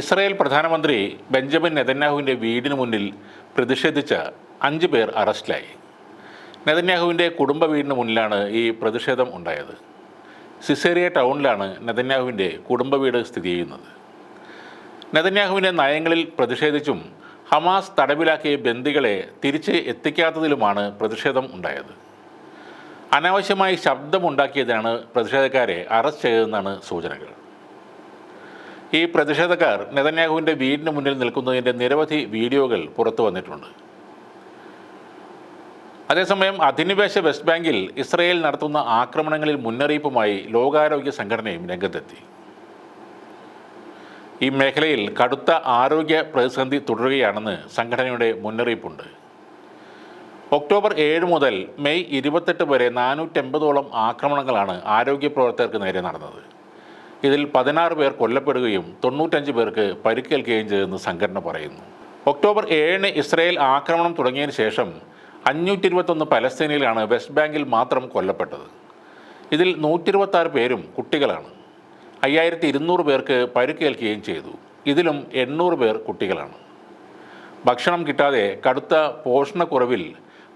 Israel പ്രധാനമന്ത്രി Benjamin നെതന്യാഹുവിന്റെ വീടിന് മുന്നിൽ പ്രതിഷേധിച്ച അഞ്ച് പേർ അറസ്റ്റിലായി. നെതന്യാഹുവിന്റെ കുടുംബ വീടിന് മുന്നിലാണ് ഈ പ്രതിഷേധം ഉണ്ടായത്. സിസേറിയ ടൗണിലാണ് നെതന്യാഹുവിന്റെ കുടുംബ വീട് സ്ഥിതി ചെയ്യുന്നത്. നെതന്യാഹുവിന്റെ നയങ്ങളിൽ പ്രതിഷേധിച്ചും ഹമാസ് തടവിലാക്കിയ ബന്ദികളെ തിരിച്ച് എത്തിക്കാത്തതിലുമാണ് പ്രതിഷേധം ഉണ്ടായത്. അനാവശ്യമായി ശബ്ദമുണ്ടാക്കിയതാണ് പ്രതിഷേധക്കാരെ അറസ്റ്റ് ചെയ്തതെന്നാണ് സൂചനകൾ. ഈ പ്രതിഷേധക്കാർ നെതന്യാഹുവിന്റെ വീടിന് മുന്നിൽ നിൽക്കുന്നതിന്റെ നിരവധി വീഡിയോകൾ പുറത്തു വന്നിട്ടുണ്ട്. അതേസമയം അധിനിവേശ വെസ്റ്റ് ബാങ്കിൽ ഇസ്രയേൽ നടത്തുന്ന ആക്രമണങ്ങളിൽ മുന്നറിയിപ്പുമായി ലോകാരോഗ്യ സംഘടനയും രംഗത്തെത്തി. ഈ മേഖലയിൽ കടുത്ത ആരോഗ്യ പ്രതിസന്ധി തുടരുകയാണെന്ന് സംഘടനയുടെ മുന്നറിയിപ്പുണ്ട്. ഒക്ടോബർ ഏഴ് മുതൽ മെയ് ഇരുപത്തെട്ട് വരെ നാനൂറ്റമ്പതോളം ആക്രമണങ്ങളാണ് ആരോഗ്യ പ്രവർത്തകർക്ക് നേരെ നടന്നത്. ഇതിൽ പതിനാറ് പേർ കൊല്ലപ്പെടുകയും തൊണ്ണൂറ്റഞ്ച് പേർക്ക് പരിക്കേൽക്കുകയും ചെയ്തെന്ന് സംഘടന പറയുന്നു. ഒക്ടോബർ ഏഴിന് ഇസ്രയേൽ ആക്രമണം തുടങ്ങിയതിന് ശേഷം അഞ്ഞൂറ്റി ഇരുപത്തൊന്ന് പലസ്തീനിലാണ് വെസ്റ്റ് ബാങ്കിൽ മാത്രം കൊല്ലപ്പെട്ടത്. ഇതിൽ നൂറ്റിരുപത്താറ് പേരും കുട്ടികളാണ്. അയ്യായിരത്തി ഇരുന്നൂറ് പേർക്ക് പരിക്കേൽക്കുകയും ചെയ്തു. ഇതിലും എണ്ണൂറ് പേർ കുട്ടികളാണ്. ഭക്ഷണം കിട്ടാതെ കടുത്ത പോഷണക്കുറവിൽ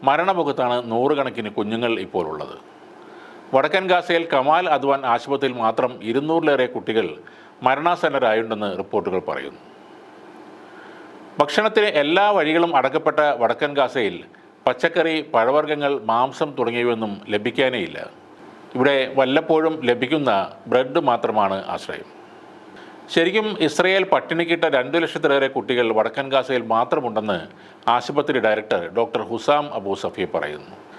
മരണമുഖത്താണ് നൂറുകണക്കിന് കുഞ്ഞുങ്ങൾ ഇപ്പോൾ ഉള്ളത്. വടക്കൻ ഗാസയിൽ കമാൽ അദ്വാൻ ആശുപത്രിയിൽ മാത്രം ഇരുന്നൂറിലേറെ കുട്ടികൾ മരണാസന്നരായുണ്ടെന്ന് റിപ്പോർട്ടുകൾ പറയുന്നു. ഭക്ഷണത്തിന് എല്ലാ വഴികളും അടക്കപ്പെട്ട വടക്കൻ ഗാസയിൽ പച്ചക്കറി പഴവർഗങ്ങൾ മാംസം തുടങ്ങിയവയൊന്നും ലഭിക്കാനേയില്ല. ഇവിടെ വല്ലപ്പോഴും ലഭിക്കുന്ന ബ്രെഡ് മാത്രമാണ് ആശ്രയം. ശരിക്കും ഇസ്രയേൽ പട്ടിണിക്കിട്ട രണ്ടു ലക്ഷത്തിലേറെ കുട്ടികൾ വടക്കൻ ഗാസയിൽ മാത്രമുണ്ടെന്ന് ആശുപത്രി director doctor Husam Abu Safiya പറയുന്നു.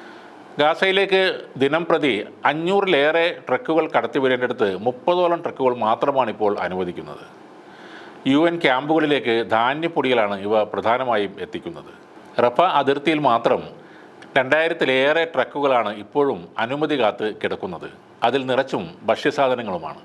ഗാസയിലേക്ക് ദിനം പ്രതി അഞ്ഞൂറിലേറെ ട്രക്കുകൾ കടത്തിവിടേണ്ടടുത്ത് മുപ്പതോളം ട്രക്കുകൾ മാത്രമാണ് ഇപ്പോൾ അനുവദിക്കുന്നത്. യു എൻ ക്യാമ്പുകളിലേക്ക് ധാന്യപ്പൊടികളാണ് ഇവ പ്രധാനമായും എത്തിക്കുന്നത്. റഫ അതിർത്തിയിൽ മാത്രം രണ്ടായിരത്തിലേറെ ട്രക്കുകളാണ് ഇപ്പോഴും അനുമതി കാത്ത് കിടക്കുന്നത്. അതിൽ നിറച്ചും ഭക്ഷ്യസാധനങ്ങളുമാണ്.